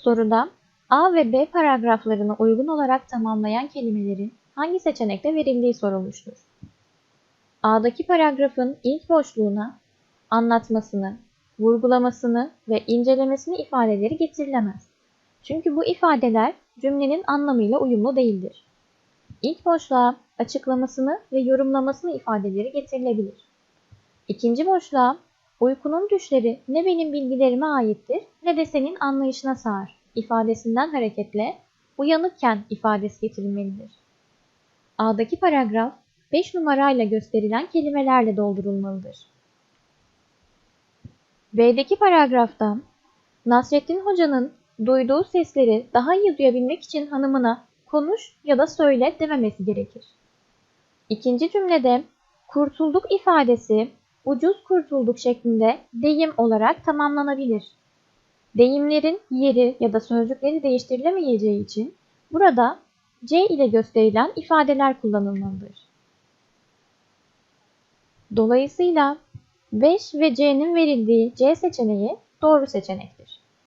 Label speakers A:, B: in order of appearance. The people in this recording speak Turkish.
A: Soruda A ve B paragraflarına uygun olarak tamamlayan kelimelerin hangi seçenekte verildiği sorulmuştur. A'daki paragrafın ilk boşluğuna anlatmasını, vurgulamasını ve incelemesini ifadeleri getirilemez. Çünkü bu ifadeler cümlenin anlamıyla uyumlu değildir. İlk boşluğa açıklamasını ve yorumlamasını ifadeleri getirilebilir. İkinci boşluğa uykunun düşleri ne benim bilgilerime aittir ne de senin anlayışına sığar ifadesinden hareketle uyanıkken ifadesi getirilmelidir. A'daki paragraf 5 numarayla gösterilen kelimelerle doldurulmalıdır. B'deki paragrafta Nasrettin Hoca'nın duyduğu sesleri daha iyi duyabilmek için hanımına konuş ya da söyle dememesi gerekir. İkinci cümlede kurtulduk ifadesi ucuz kurtulduk şeklinde deyim olarak tamamlanabilir. Deyimlerin yeri ya da sözcükleri değiştirilemeyeceği için burada C ile gösterilen ifadeler kullanılmalıdır. Dolayısıyla 5 ve C'nin verildiği C seçeneği doğru seçenektir.